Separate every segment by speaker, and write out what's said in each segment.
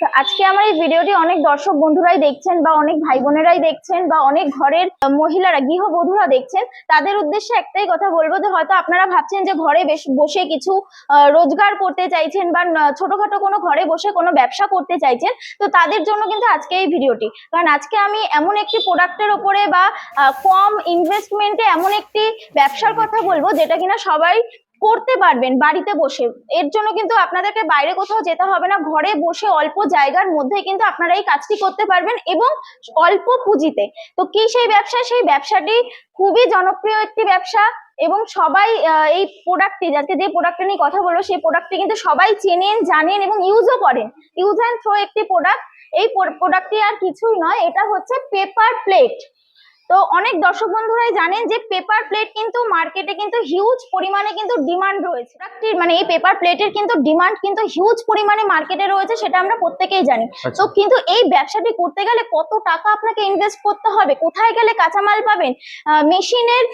Speaker 1: আজকে আমার এই ভিডিওটি অনেক দর্শক বন্ধুরাই দেখছেন বা অনেক ভাই বোনেরাই দেখছেন বা অনেক ঘরের মহিলারা, গৃহবধূরা দেখছেন, তাদের উদ্দেশ্যে একটাই কথা বলব যে হয়তো আপনারা ভাবছেন যে ঘরে বসে কিছু রোজগার করতে চাইছেন বা ছোটখাটো কোনো ঘরে বসে কোনো ব্যবসা করতে চাইছেন, তো তাদের জন্য কিন্তু আজকে এই ভিডিওটি। কারণ আজকে আমি এমন একটি প্রোডাক্টের ওপরে বা কম ইনভেস্টমেন্টে এমন একটি ব্যবসার কথা বলব যেটা কিনা সবাই করতে পারবেন বাড়িতে বসে। এর জন্য কিন্তু আপনাদেরকে বাইরে কোথাও যেতে হবে না। ঘরে বসে অল্প জায়গার মধ্যে কিন্তু আপনারা এই কাজটি করতে পারবেন এবং অল্প পুঁজিতে। তো কি সেই ব্যবসা? সেই ব্যবসাটি খুবই জনপ্রিয় একটি ব্যবসা এবং সবাই এই প্রোডাক্টটি যাকে যে প্রোডাক্টটা নিয়ে কথা বলব, সেই প্রোডাক্টটি কিন্তু সবাই চেনেন, জানেন এবং ইউজও করেন। ইউজ অ্যান্ড থ্রো একটি প্রোডাক্ট এই প্রোডাক্টটি আর কিছুই নয়, এটা হচ্ছে পেপার প্লেট তো অনেক দর্শক বন্ধুরাই জানেন যে পেপার প্লেট কিন্তু মার্কেটে কিন্তু হিউজ পরিমাণে কিন্তু ডিমান্ড রয়েছে। মানে এই পেপার প্লেটের কিন্তু ডিমান্ড কিন্তু হিউজ পরিমাণে মার্কেটে রয়েছে সেটা আমরা প্রত্যেকেই জানি।
Speaker 2: আচ্ছা।
Speaker 1: তো কিন্তু এই ব্যবসাটি করতে গেলে কত টাকা আপনাকে ইনভেস্ট করতে হবে? কোথায় গেলে কাঁচামাল পাবেন? মেশিনের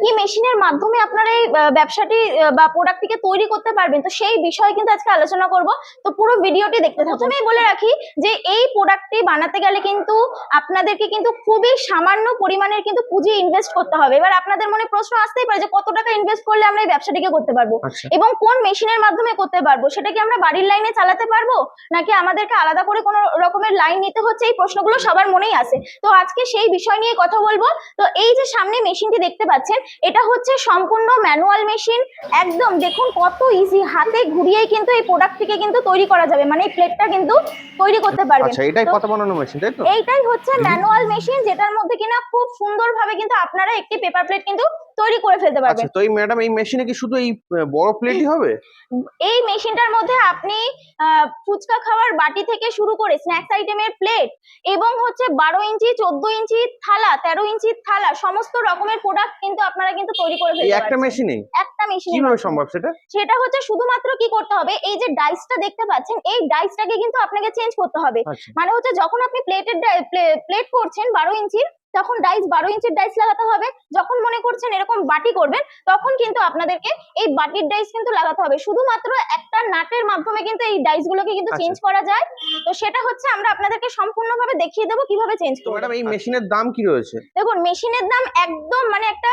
Speaker 1: কি মেশিনের মাধ্যমে আপনারা এই ব্যবসাটি বা প্রোডাক্টটিকে তৈরি করতে পারবেন? তো সেই বিষয়ে কিন্তু আজকে আলোচনা করব। তো পুরো ভিডিওটি দেখতে থাকুন। প্রথমেই বলে রাখি যে এই প্রোডাক্টটি বানাতে গেলে কিন্তু আপনাদেরকে কিন্তু খুবই সামান্য পরিমাণের কিন্তু পুঁজি ইনভেস্ট করতে হবে। এবার আপনাদের মনে প্রশ্ন আসতেই পারে যে কত টাকা ইনভেস্ট করলে আমরা এই ব্যবসাটিকে করতে পারব?
Speaker 2: আচ্ছা।
Speaker 1: এবং কোন মেশিনের মাধ্যমে করতে পারব? সেটা কি আমরা বাড়ির লাইনে চালাতে পারব? নাকি আমাদেরকে আলাদা করে কোনো রকমের লাইন নিতে হচ্ছে? এই প্রশ্নগুলো সবার মনেই আসে। তো আজকে সেই বিষয় নিয়ে কথা বলব। তো এই যে সামনে মেশিনটি দেখতে পাচ্ছেন এটা হচ্ছে সম্পূর্ণ ম্যানুয়াল মেশিন একদম দেখুন কত ইজি হাতে ঘুরিয়েই কিন্তু এই প্রোডাক্টটিকে কিন্তু তৈরি করা যাবে। মানে এই প্লেটটা কিন্তু তৈরি করতে পারবেন।
Speaker 2: আচ্ছা এটাই
Speaker 1: তো-
Speaker 2: কথা বানানো মেশিন তাই তো?
Speaker 1: এইটাই হচ্ছে ম্যানুয়াল মেশিন যেটার মধ্যে কিনা খুব সুন্দরভাবে কিন্তু আপনারা একটি পেপার প্লেট কিন্তু তৈরি করে ফেলতে পারবেন।
Speaker 2: আচ্ছা তো এই ম্যাডাম এই মেশিনে কি শুধু এই বড় প্লেটই হবে?
Speaker 1: এই মেশিনটার মধ্যে আপনি ফুচকা খাওয়ার বাটি থেকে শুরু করে স্ন্যাক্স আইটেমের প্লেট এবং হচ্ছে বারো ইঞ্চি চোদ্দ ইঞ্চি থালা তেরো ইঞ্চি থালা সমস্ত রকমের প্রোডাক্ট কিন্তু আপনারা কিন্তু তৈরি করে ফেলতে
Speaker 2: একটা মেশিনে
Speaker 1: একটা মেশিন
Speaker 2: কীভাবে সম্ভব সেটা?
Speaker 1: সেটা হচ্ছে শুধুমাত্র কি করতে হবে এই যে ডাইসটা দেখতে পাচ্ছেন এই ডাইসটাকে কিন্তু আপনাকে চেঞ্জ করতে হবে।
Speaker 2: আচ্ছা।
Speaker 1: মানে হচ্ছে যখন আপনি প্লেটের প্লেট করছেন বারো ইঞ্চির তখন ডাইস বারো ইঞ্চির ডাইস লাগাতে হবে। যখন মনে করছেন এরকম বাটি করবেন তখন কিন্তু আপনাদেরকে এই বাটির ডাইস কিন্তু লাগাতে হবে। শুধুমাত্র একটা নাটের মাধ্যমে কিন্তু এই ডাইস গুলোকে কিন্তু
Speaker 2: আচ্ছা।
Speaker 1: চেঞ্জ করা যায়। তো সেটা হচ্ছে আমরা আপনাদেরকে সম্পূর্ণভাবে দেখিয়ে দেবো কীভাবে চেঞ্জ করব
Speaker 2: ম্যাডাম এই মেশিনের দাম কি রয়েছে?
Speaker 1: দেখুন মেশিনের দাম একদম মানে একটা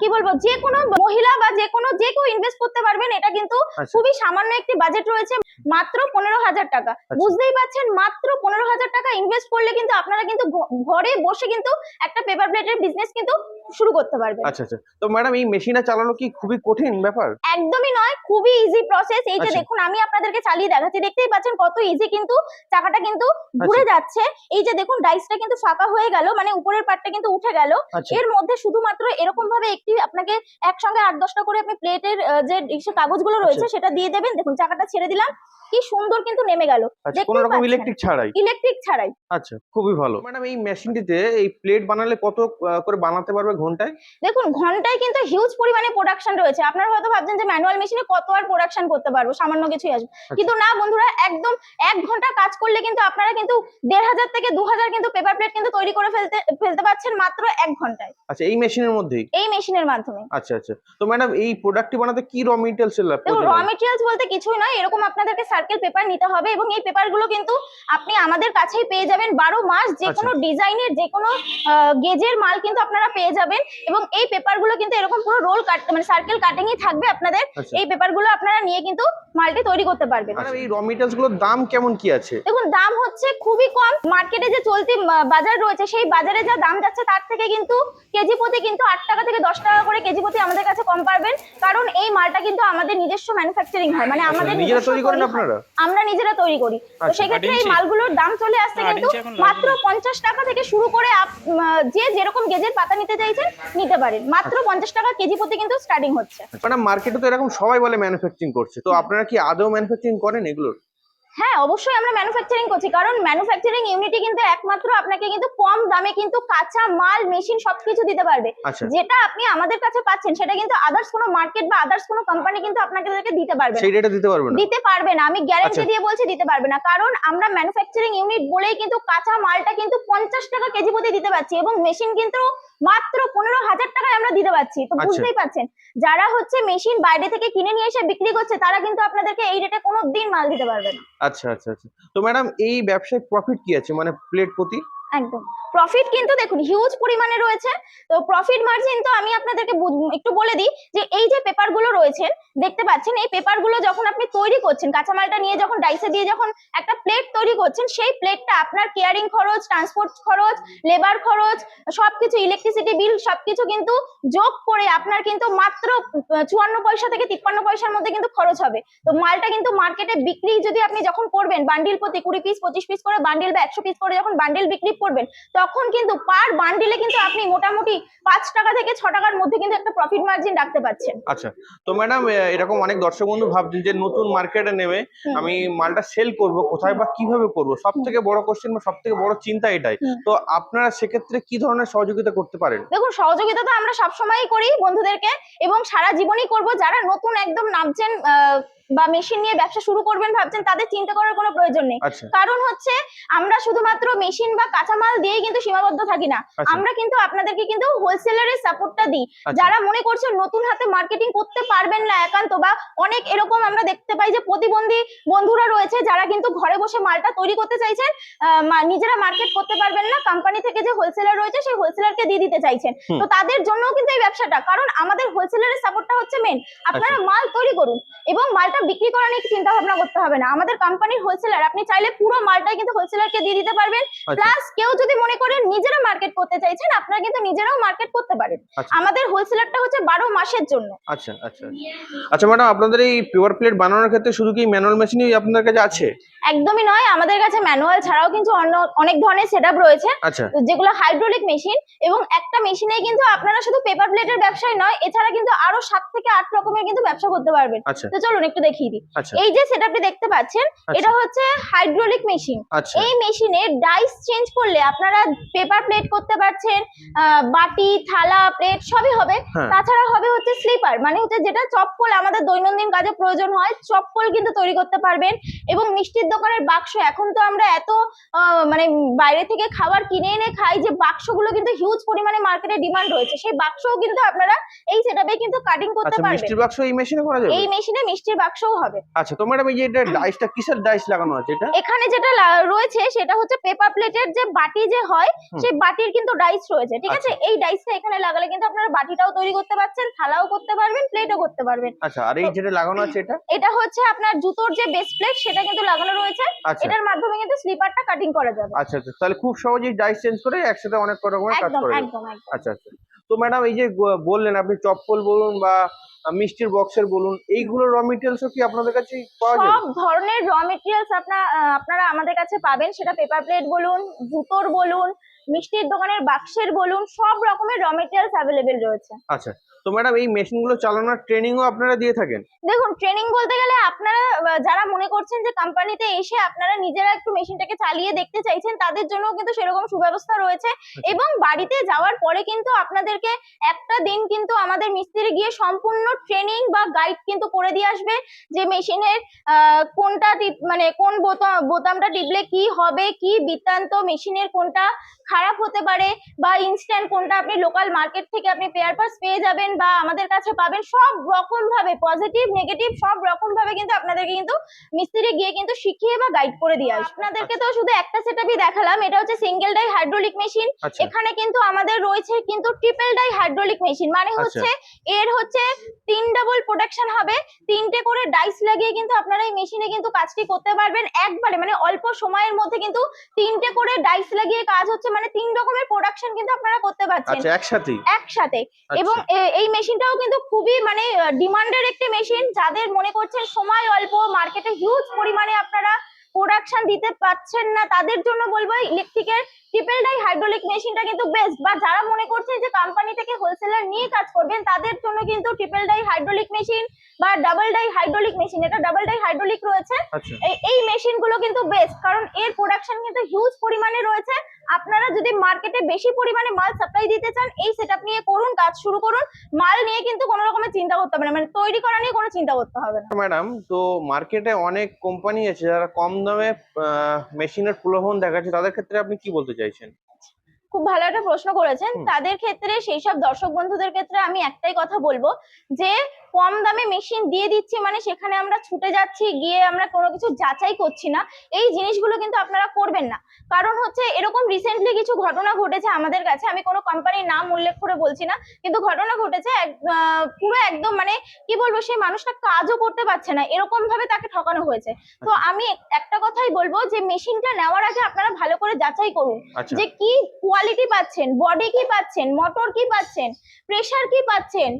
Speaker 1: কি বলব যে কোনো মহিলা বা যে কোনো যে কেউ ইনভেস্ট করতে পারবেন এটা কিন্তু
Speaker 2: আচ্ছা।
Speaker 1: খুবই সামান্য একটি বাজেট রয়েছে মাত্র পনেরো হাজার টাকা।
Speaker 2: আচ্ছা।
Speaker 1: বুঝতেই পারছেন মাত্র পনেরো হাজার টাকা ইনভেস্ট করলে কিন্তু আপনারা কিন্তু ঘরে বসে কিন্তু একটা পেপার প্লেটের বিজনেস কিন্তু শুরু করতে পারবেন
Speaker 2: আচ্ছা আচ্ছা। তো ম্যাডাম এই মেশিনটা চালানো কি খুবই কঠিন ব্যাপার?
Speaker 1: একদমই নয় খুবই ইজি প্রসেস এই যে
Speaker 2: আচ্ছা।
Speaker 1: দেখুন আমি আপনাদেরকে চালিয়ে দেখাচ্ছি। দেখতেই পাচ্ছেন কত ইজি কিন্তু চাকাটা কিন্তু ঘুরে যাচ্ছে। এই যে দেখুন ডাইসটা কিন্তু ফাঁকা হয়ে গেল মানে উপরের পার্টটা কিন্তু উঠে গেল।
Speaker 2: আচ্ছা।
Speaker 1: এর মধ্যে শুধুমাত্র এরকম ভাবে একটি আপনাকে একসঙ্গে আট দশটা করে আপনি প্লেটের যে কাগজগুলো রয়েছে সেটা দিয়ে দেবেন। দেখুন চাকাটা ছেড়ে দিলাম। কি সুন্দর কিন্তু নেমে গেল।
Speaker 2: আচ্ছা কোনো রকম ইলেকট্রিক ছাড়াই?
Speaker 1: ইলেকট্রিক ছাড়াই।
Speaker 2: আচ্ছা খুবই ভালো। ম্যাডাম এই মেশিনটিতে এই প্লেট বানালে কত করে বানাতে পারবে ঘন্টায়?
Speaker 1: দেখুন ঘন্টায় কিন্তু হিউজ পরিমাণে প্রোডাকশন রয়েছে। আপনারা হয়তো ভাবছেন যে ম্যানুয়াল মেশিনে কত আর প্রোডাকশন করতে পারব? সামান্য কিছুই আসবে। কিন্তু না বন্ধুরা একদম এক ঘণ্টা কাজ করলে কিন্তু আপনারা কিন্তু দেড় হাজার থেকে দু হাজার কিন্তু পেপার প্লেট কিন্তু তৈরি করে ফেলতে ফেলতে পারছেন মাত্র এক ঘন্টায়।
Speaker 2: আচ্ছা এই মেশিনের মধ্যেই?
Speaker 1: এই মেশিনের মাধ্যমে।
Speaker 2: আচ্ছা আচ্ছা। তো ম্যাডাম এই প্রোডাক্টটি বানাতে কি র মেটেরিয়ালস এর
Speaker 1: দেখুন র মেটেরিয়ালস বলতে কিছুই নয়। এরকম আপনাদেরকে সার্কেল পেপার নিতে হবে এবং এই পেপারগুলো কিন্তু আপনি আমাদের কাছেই পেয়ে যাবেন। বারো মাস যে কোনো ডিজাইনের যে কোনো গেজের মাল কিন্তু আপনারা পেয়ে যাবেন। এবং এই পেপারগুলো কিন্তু এরকম পুরো রোল কাট মানে সার্কেল কাটিংই থাকবে আপনাদের।
Speaker 2: আচ্ছা।
Speaker 1: এই পেপারগুলো আপনারা নিয়ে কিন্তু মালটি তৈরি করতে পারবেন।
Speaker 2: ম্যাডাম এই র মেটেরিয়ালসগুলোর দাম কেমন কি আছে?
Speaker 1: দেখুন দাম হচ্ছে খুবই কম। মার্কেটে যে চলতি বাজার রয়েছে সেই বাজারে যা দাম যাচ্ছে তার থেকে কিন্তু কেজি প্রতি কিন্তু আট টাকা থেকে দশ টাকা করে কেজি প্রতি আমাদের কাছে কম পারবেন। কারণ এই মালটা কিন্তু আমাদের নিজস্ব ম্যানুফ্যাকচারিং হয় মানে
Speaker 2: আচ্ছা,
Speaker 1: আমাদের
Speaker 2: নিজেরা
Speaker 1: নিজস্ব
Speaker 2: তৈরি করেন আপনারা?
Speaker 1: আমরা নিজেরা তৈরি করি। তো
Speaker 2: আচ্ছা,
Speaker 1: সেক্ষেত্রে
Speaker 3: আট
Speaker 1: এই মালগুলোর দাম চলে আসছে কিন্তু মাত্র পঞ্চাশ টাকা থেকে শুরু করে যে যেরকম গেজের পাতা নিতে চাইছেন নিতে পারেন। মাত্র
Speaker 2: আচ্ছা।
Speaker 1: পঞ্চাশ টাকা কেজি প্রতি কিন্তু স্টার্টিং হচ্ছে।
Speaker 2: ম্যাডাম মার্কেটে তো এরকম সবাই বলে ম্যানুফ্যাকচারিং করছে। তো আপনারা কি আদৌ ম্যানুফ্যাকচারিং করেন এগুলোর?
Speaker 1: হ্যাঁ অবশ্যই আমরা ম্যানুফ্যাকচারিং করছি। কারণ ম্যানুফ্যাকচারিং ইউনিটি কিন্তু একমাত্র আপনাকে কিন্তু কম দামে কিন্তু কাঁচা মাল মেশিন সবকিছু দিতে পারবে।
Speaker 2: আচ্ছা।
Speaker 1: যেটা আপনি আমাদের কাছে পাচ্ছেন সেটা কিন্তু আদার্স কোনো মার্কেট বা আদার্স কোনো কোম্পানি কিন্তু আপনাদেরকে দিতে পারবে না।
Speaker 2: সেই রেটে দিতে পারবেন না?
Speaker 1: দিতে পারবে না। আমি গ্যারান্টি
Speaker 2: আচ্ছা।
Speaker 1: দিয়ে বলছি দিতে পারবে না। কারণ আমরা ম্যানুফ্যাকচারিং ইউনিট বলেই কিন্তু কাঁচা মালটা কিন্তু পঞ্চাশ টাকা কেজি প্রতি দিতে পারছি এবং মেশিন কিন্তু মাত্র পনেরো হাজার টাকায় আমরা দিতে পারছি। তো
Speaker 2: আচ্ছা।
Speaker 1: বুঝতেই পারছেন যারা হচ্ছে মেশিন বাইরে থেকে কিনে নিয়ে এসে বিক্রি করছে তারা কিন্তু আপনাদেরকে এই রেটে কোনো দিন মাল দিতে পারবে না।
Speaker 2: আচ্ছা আচ্ছা আচ্ছা। তো ম্যাডাম এই ব্যবসায় প্রফিট কি আছে? মানে প্লেট প্রতি?
Speaker 1: একদম। প্রফিট কিন্তু দেখুন হিউজ পরিমাণে রয়েছে। তো প্রফিট মার্জিন তো আমি আপনাদেরকে একটু বলে দিই যে এই যে পেপারগুলো রয়েছেন দেখতে পাচ্ছেন এই পেপারগুলো যখন আপনি তৈরি করছেন, কাঁচামালটা নিয়ে যখন ডাইসে দিয়ে যখন একটা প্লেট তৈরি করছেন, সেই প্লেটটা আপনার কেয়ারিং খরচ ট্রান্সপোর্ট খরচ লেবার খরচ, সবকিছু ইলেকট্রিসিটি বিল সবকিছু কিন্তু যোগ করে আপনার কিন্তু মাত্র চুয়ান্ন পয়সা থেকে তিপ্পান্ন পয়সার মধ্যে কিন্তু খরচ হবে। তো মালটা কিন্তু মার্কেটে বিক্রি যদি আপনি যখন করবেন বান্ডিল প্রতি কুড়ি পিস পঁচিশ পিস করে বান্ডিল বা একশো পিস করে যখন বান্ডিল বিক্রি করবেন তখন কিন্তু পার বান্ডিলে কিন্তু আপনি মোটামুটি পাঁচ টাকা থেকে ছ টাকার মধ্যে কিন্তু একটা প্রফিট মার্জিন রাখতে পারছেন।
Speaker 2: আচ্ছা তো ম্যাডাম এরকম অনেক দর্শক বন্ধু ভাবছেন যে নতুন মার্কেটে নেমে আমি মালটা সেল করব কোথায় বা কীভাবে করব? সব থেকে বড় কোশ্চেন বা সব থেকে বড় চিন্তা এটাই। তো আপনারা সেক্ষেত্রে কি ধরনের সহযোগিতা করতে পারেন?
Speaker 1: দেখুন সহযোগিতা তো আমরা সবসময়ই করি বন্ধুদেরকে এবং সারা জীবনই করব। যারা নতুন একদম নামছেন আহ, বা মেশিন নিয়ে ব্যবসা শুরু করবেন ভাবছেন তাদের চিন্তা করার কোনো প্রয়োজন নেই।
Speaker 2: আচ্ছা।
Speaker 1: কারণ হচ্ছে আমরা শুধুমাত্র মেশিন বা কাঁচামাল দিয়েই কিন্তু সীমাবদ্ধ থাকি না।
Speaker 2: আচ্ছা।
Speaker 1: আমরা কিন্তু আপনাদেরকে কিন্তু হোলসেলারের সাপোর্টটা দিই।
Speaker 2: আচ্ছা।
Speaker 1: যারা মনে করছেন নতুন হাতে মার্কেটিং করতে পারবেন না একান্ত বা অনেক এরকম আমরা দেখতে পাই যে প্রতিবন্ধী বন্ধুরা রয়েছে যারা কিন্তু ঘরে বসে মালটা তৈরি করতে চাইছেন নিজেরা মার্কেট করতে পারবেন না। কোম্পানি থেকে যে হোলসেলার রয়েছে সেই হোলসেলারকে দিয়ে দিতে চাইছেন। তো তাদের জন্যও কিন্তু এই ব্যবসাটা। কারণ আমাদের হোলসেলারের সাপোর্টটা হচ্ছে মেন আপনারা। মাল তৈরি করুন। এবং বিক্রি করা নিয়ে চিন্তা ভাবনা করতে হবে না। আমাদের কোম্পানির হোলসেলার আপনি চাইলে পুরো মালটাই কিন্তু হোলসেলারকে দিয়ে দিতে পারবেন।
Speaker 2: আচ্ছা।
Speaker 1: প্লাস কেউ যদি মনে করেন নিজেরা মার্কেট করতে চাইছেন আপনারা কিন্তু নিজেরাও মার্কেট করতে পারেন।
Speaker 2: আচ্ছা।
Speaker 1: আমাদের হোলসেলারটা হচ্ছে বারো মাসের জন্য।
Speaker 2: আচ্ছা আচ্ছা আচ্ছা। ম্যাডাম আপনাদের এই পেপার প্লেট বানানোর ক্ষেত্রে শুধু কি ম্যানুয়াল মেশিনই আপনাদের কাছে আছে?
Speaker 1: একদমই নয় আমাদের কাছে ম্যানুয়াল ছাড়াও কিন্তু অন্য অনেক ধরনের সেট রয়েছে।
Speaker 2: আচ্ছা।
Speaker 1: যেগুলো হাইড্রোলিক মেশিন এবং একটা মেশিনে কিন্তু আপনারা শুধু পেপার প্লেটের ব্যবসায় নয় এছাড়া কিন্তু আরও সাত থেকে আট রকমের কিন্তু ব্যবসা করতে পারবেন।
Speaker 2: আচ্ছা।
Speaker 1: তো চলুন একটু দেখিয়ে দিই।
Speaker 2: আচ্ছা।
Speaker 1: এই যে সেটআপটি দেখতে পাচ্ছেন এটা হচ্ছে হাইড্রোলিক মেশিন
Speaker 2: আচ্ছা।
Speaker 1: এই মেশিনে ডাইস চেঞ্জ করলে আপনারা পেপার প্লেট করতে পারছেন বাটি থালা প্লেট সবই হবে।
Speaker 2: হ্যাঁ।
Speaker 1: তাছাড়া হবে হচ্ছে স্লিপার মানে হচ্ছে যেটা চপ্পল আমাদের দৈনন্দিন কাজে প্রয়োজন হয় চপ্পল কিন্তু তৈরি করতে পারবেন। এবং মিষ্টির দোকানের বাক্স এখন তো আমরা এত মানে বাইরে থেকে খাবার কিনে এনে খাই যে বাক্সগুলো কিন্তু হিউজ পরিমাণে মার্কেটে ডিমান্ড রয়েছে। সেই বাক্সও কিন্তু আপনারা এই সেটআপে কিন্তু কাটিং করতে
Speaker 2: আচ্ছা
Speaker 1: পারবেন।
Speaker 2: মিষ্টির বাক্স এই মেশিনে করা যাবে?
Speaker 1: এই মেশিনে মিষ্টির বাক্সও হবে।
Speaker 2: আচ্ছা তো ম্যাডাম এই যে এটা ডাইসটা কিসের ডাইস লাগানো আছে এটা?
Speaker 1: এখানে যেটা রয়েছে সেটা হচ্ছে পেপার প্লেটের যে বাটি যে হয় সেই বাটির কিন্তু ডাইস রয়েছে ঠিক আছে? এই ডাইসটা এখানে লাগালে কিন্তু আপনারা বাটিটাও তৈরি করতে পারছেন থালাও করতে পারবেন প্লেটও করতে পারবেন।
Speaker 2: আচ্ছা আর এই যেটা লাগানো আছে এটা?
Speaker 1: এটা হচ্ছে আপনার জুতোর যে বেস প্লেট সেটা কিন্তু লাগানো রয়েছে।
Speaker 2: আচ্ছা।
Speaker 1: এটার মাধ্যমে কিন্তু স্লিপারটা কাটিং করা যাবে।
Speaker 2: আচ্ছা আচ্ছা তাহলে খুব সহজেই ডাইস চেঞ্জ করে একসাথে অনেক রকমের কাজ করে।
Speaker 1: একদম একদম।
Speaker 2: আচ্ছা আচ্ছা। তো ম্যাডাম এই যে বললেন আপনি চপ্পল বলুন বা মিষ্টির বক্সের বলুন, এইগুলো র মেটেরিয়ালসও কি আপনাদের কাছে পাওয়া যায়?
Speaker 1: সব ধরনের র মেটেরিয়ালস আপনার আমাদের কাছে পাবেন। সেটা পেপার প্লেট বলুন, জুতোর বলুন মিষ্টির দোকানের বাক্সের বলুন সব রকমের র মেটেরিয়ালস অ্যাভেলেবেল রয়েছে।
Speaker 2: আচ্ছা তো ম্যাডাম এই মেশিনগুলো চালানোর ট্রেনিংও আপনারা দিয়ে থাকেন?
Speaker 1: দেখুন ট্রেনিং বলতে গেলে আপনারা যারা মনে করছেন যে কোম্পানিতে এসে আপনারা নিজেরা একটু মেশিনটাকে চালিয়ে দেখতে চাইছেন তাদের জন্য কিন্তু সেরকম সুব্যবস্থা রয়েছে। এবং বাড়িতে যাওয়ার পরে কিন্তু আপনাদেরকে একটা দিন কিন্তু আমাদের মিস্ত্রি গিয়ে সম্পূর্ণ ট্রেনিং বা গাইড কিন্তু করে দিয়ে আসবে যে মেশিনের কোনটা মানে কোন বোতাম বোতামটা টিপলে কি হবে কি বৃত্তান্ত মেশিনের কোনটা খারাপ হতে পারে বা ইনস্ট্যান্ট কোনটা আপনি লোকাল মার্কেট থেকে আপনি পেয়ার পাস পেয়ে যাবেন বা আমাদের কাছে পাবেন সব রকম ভাবে পজিটিভ নেগেটিভ সব রকম ভাবে কিন্তু আপনাদেরকে কিন্তু মিস্ত্রি গিয়ে কিন্তু শিখিয়ে বা গাইড করে দিয়ে আসবে। আপনাদেরকে তো শুধু একটা সেটআপই দেখালাম এটা হচ্ছে সিঙ্গেল ডাই হাইড্রোলিক মেশিন
Speaker 2: আচ্ছা।
Speaker 1: এখানে কিন্তু আমাদের রয়েছে কিন্তু ট্রিপল ডাই হাইড্রোলিক মেশিন মানে
Speaker 2: আচ্ছা।
Speaker 1: হচ্ছে এর হচ্ছে তিন ডাবল প্রোটেকশন হবে তিনটে করে ডাইস লাগিয়ে কিন্তু আপনারা এই মেশিনে কিন্তু কাজটি করতে পারবেন একবারে মানে অল্প সময়ের মধ্যে কিন্তু তিনটে করে ডাইস লাগিয়ে কাজ হচ্ছে মানে তিন রকমের প্রোডাকশন কিন্তু আপনারা করতে পারছেন।
Speaker 2: আচ্ছা একসাথেই?
Speaker 1: একসাথে।
Speaker 2: আচ্ছা।
Speaker 1: এবং এই মেশিনটাও কিন্তু খুবই মানে ডিমান্ডের একটি মেশিন যাদের মনে করছেন সময় অল্প মার্কেটে হিউজ পরিমাণে আপনারা প্রোডাকশন দিতে পারছেন না তাদের জন্য বলব ইলেকট্রিকের ট্রিপল ডাই হাইড্রোলিক মেশিনটা কিন্তু বেস্ট বা যারা মনে করছেন যে কোম্পানি থেকে হোলসেলার নিয়ে কাজ করবেন তাদের জন্য কিন্তু ট্রিপল ডাই হাইড্রোলিক মেশিন বা ডাবল ডাই হাইড্রোলিক মেশিন এটা ডাবল ডাই হাইড্রোলিক রয়েছে।
Speaker 2: আচ্ছা।
Speaker 1: এই এই মেশিনগুলো কিন্তু বেস্ট কারণ এর প্রোডাকশন কিন্তু হিউজ পরিমাণে রয়েছে। আপনারা যদি মার্কেটে বেশি পরিমাণে মাল সাপ্লাই দিতে চান এই সেট নিয়ে করুন কাজ শুরু করুন। মাল নিয়ে কিন্তু কোনো রকমের চিন্তা করতে হবে না। মানে তৈরি করা নিয়ে কোনো চিন্তা করতে হবে না।
Speaker 2: ম্যাডাম তো মার্কেটে অনেক কোম্পানি আছে যারা কম দামে মেশিনের প্রলোভন দেখাচ্ছে। তাদের ক্ষেত্রে আপনি কি বলতে চাইছেন?
Speaker 1: খুব ভালো একটা প্রশ্ন করেছেন। তাদের ক্ষেত্রে সেই সব দর্শক বন্ধুদের ক্ষেত্রে আমি একটাই কথা বলব যে কম দামে মেশিন দিয়ে দিচ্ছি মানে সেখানে আমরা ছুটে যাচ্ছি গিয়ে আমরা কোনো কিছু যাচাই করছি না। এই জিনিসগুলো কিন্তু আপনারা করবেন না। কারণ হচ্ছে এরকম রিসেন্টলি কিছু ঘটনা ঘটেছে আমাদের কাছে আমি কোনো কোম্পানির নাম উল্লেখ করে বলছি না কিন্তু ঘটনা ঘটেছে পুরো একদম মানে কি বলব সেই মানুষটা কাজও করতে পারছে না এরকম ভাবে তাকে ঠকানো হয়েছে। তো আমি একটা কথাই বলব যে মেশিনটা নেওয়ার আগে আপনারা ভালো করে যাচাই করুন
Speaker 2: আচ্ছা।
Speaker 1: যে কি কোয়ালিটি পাচ্ছেন বডি কি পাচ্ছেন মোটর কি পাচ্ছেন প্রেসার কি পাচ্ছেন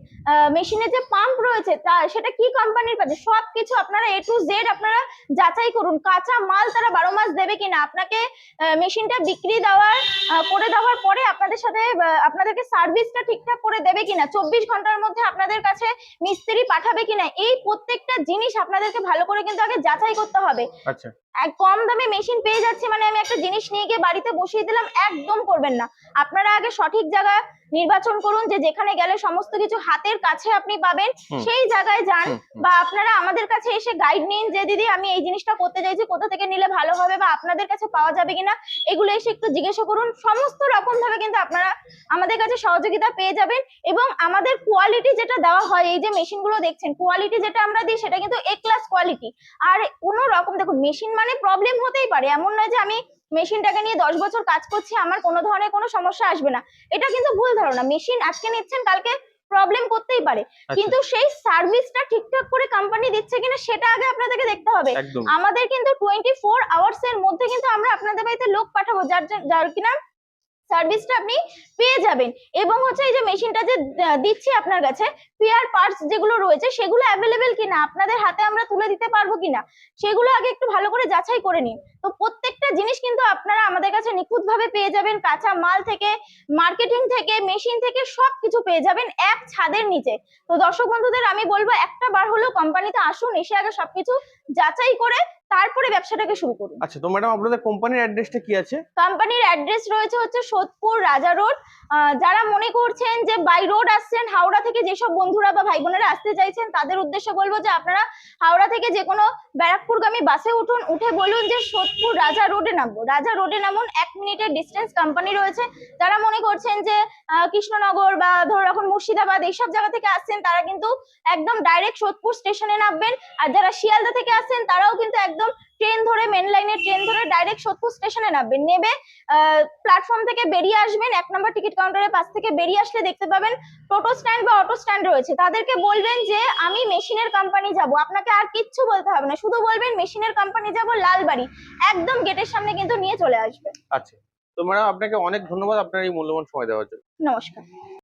Speaker 1: মেশিনের যে পাম্প রয়েছে, তা সেটা কি কোম্পানির কাছে? সবকিছু আপনারা এ টু জেড আপনারা যাচাই করুন, কাঁচা মাল তারা বারো মাস দেবে কিনা? আপনাকে মেশিনটা বিক্রি দেওয়ার করে দেওয়ার পরে আপনাদের সাথে আপনাদেরকে সার্ভিসটা ঠিকঠাক করে দেবে কিনা? চব্বিশ ঘণ্টার মধ্যে আপনাদের কাছে মিস্ত্রি পাঠাবে কিনা? এই প্রত্যেকটা জিনিস আপনাদেরকে ভালো করে কিন্তু আগে যাচাই করতে হবে।
Speaker 2: আচ্ছা।
Speaker 1: কম দামে মেশিন পেয়ে যাচ্ছি মানে আমি একটা জিনিস নিয়ে গিয়ে বাড়িতে বসিয়ে দিলাম একদম করবেন না। আপনারা আগে সঠিক জায়গা নির্বাচন করুন যে যেখানে গেলে সমস্ত কিছু হাতের কাছে আপনি পাবেন সেই জায়গায় যান। বা আপনারা আমাদের কাছে এসে গাইড নিন যে দিদি আমি এই জিনিসটা করতে চাইছি কোথা থেকে নিলে ভালো হবে বা আপনাদের কাছে পাওয়া যাবে কিনা? এগুলো এসে একটু জিজ্ঞাসা করুন। সমস্ত রকম ভাবে কিন্তু আপনারা আমাদের কাছে সহযোগিতা পেয়ে যাবেন এবং আমাদের কোয়ালিটি যেটা দেওয়া হয় এই যে মেশিনগুলো দেখছেন কোয়ালিটি যেটা আমরা দিই সেটা কিন্তু এ ক্লাস কোয়ালিটি আর কোনো রকম দেখুন মেশিন মানে প্রবলেম হতেই পারে। এমন নয় যে আমি মেশিনটাকে নিয়ে দশ বছর কাজ করছি আমার কোনো ধরনের কোনো সমস্যা আসবে না। এটা কিন্তু ভুল ধারণা। মেশিন আজকে নিচ্ছেন কালকে প্রবলেম করতেই পারে।
Speaker 2: আচ্ছা,
Speaker 1: কিন্তু সেই সার্ভিসটা ঠিকঠাক করে কোম্পানি দিচ্ছে কিনা সেটা আগে আপনাদেরকে দেখতে হবে। আমাদের কিন্তু টোয়েন্টি ফোর আওয়ার্স এর মধ্যে কিন্তু আমরা আপনাদের বাড়িতে লোক পাঠাবো যার যার কিনা সার্ভিসটা আপনি পেয়ে যাবেন। এবং হচ্ছে এই যে মেশিনটা যে দিচ্ছি আপনার কাছে স্পেয়ার পার্টস যেগুলো রয়েছে, সেগুলো অ্যাভেলেবেল কিনা, আপনাদের হাতে আমরা তুলে দিতে পারব কিনা, সেগুলো আগে একটু ভালো করে যাচাই করে নিন। তো প্রত্যেকটা জিনিস কিন্তু আপনারা আমাদের কাছে নিখুঁত ভাবে পেয়ে যাবেন, কাঁচা মাল থেকে মার্কেটিং থেকে মেশিন থেকে সব কিছু পেয়ে যাবেন এক ছাদের নিচে। তো দর্শক বন্ধুদের, আমি বলব একটা বার হলেও কোম্পানিতে আসুন, এসে আগে সবকিছু যাচাই করে তারপরে ব্যবসাটাকে শুরু করুন।
Speaker 2: আচ্ছা তো ম্যাডাম আপনাদের কোম্পানির অ্যাড্রেসটা কি আছে?
Speaker 1: কোম্পানির অ্যাড্রেস রয়েছে হচ্ছে সোদপুর রাজা রোড। যারা মনে করছেন যে বাই রোড আসছেন হাওড়া থেকে যেসব বন্ধুরা বা ভাই বোনেরা আসতে চাইছেন তাদের উদ্দেশ্যে বলব যে আপনারা হাওড়া থেকে যে কোনো ব্যারাকপুরগামী বাসে উঠুন উঠে বলুন যে সোদপুর রাজা রোডে নামবো। রাজা রোডে নামুন এক মিনিটের ডিস্টেন্স কোম্পানি রয়েছে। যারা মনে করছেন যে কৃষ্ণনগর বা ধরো এখন মুর্শিদাবাদ এইসব জায়গা থেকে আসছেন তারা কিন্তু একদম ডাইরেক্ট সোদপুর স্টেশনে নামবেন। আর যারা শিয়ালদা থেকে আসছেন তারাও কিন্তু একদম ট্রেন ধরে মেন লাইনের ট্রেন ধরে ডাইরেক্ট সোদপুর স্টেশনে নামবেন। নেবে প্ল্যাটফর্ম থেকে বেরিয়ে আসবেন এক নম্বর টিকিট কাউন্টারের পাশ থেকে বেরিয়ে আসলে দেখতে পাবেন টোটো স্ট্যান্ড বা অটো স্ট্যান্ড রয়েছে। তাদেরকে বলবেন যে আমি মেশিনের কোম্পানি যাব। আপনাকে আর কিচ্ছু বলতে হবে না। শুধু বলবেন মেশিনের কোম্পানি যাব লালবাড়ি। একদম গেটের সামনে কিন্তু নিয়ে চলে আসবে।
Speaker 2: আচ্ছা। তো ম্যাডাম আপনাকে অনেক ধন্যবাদ আপনার এই মূল্যবান সময় দেওয়ার জন্য।
Speaker 1: নমস্কার।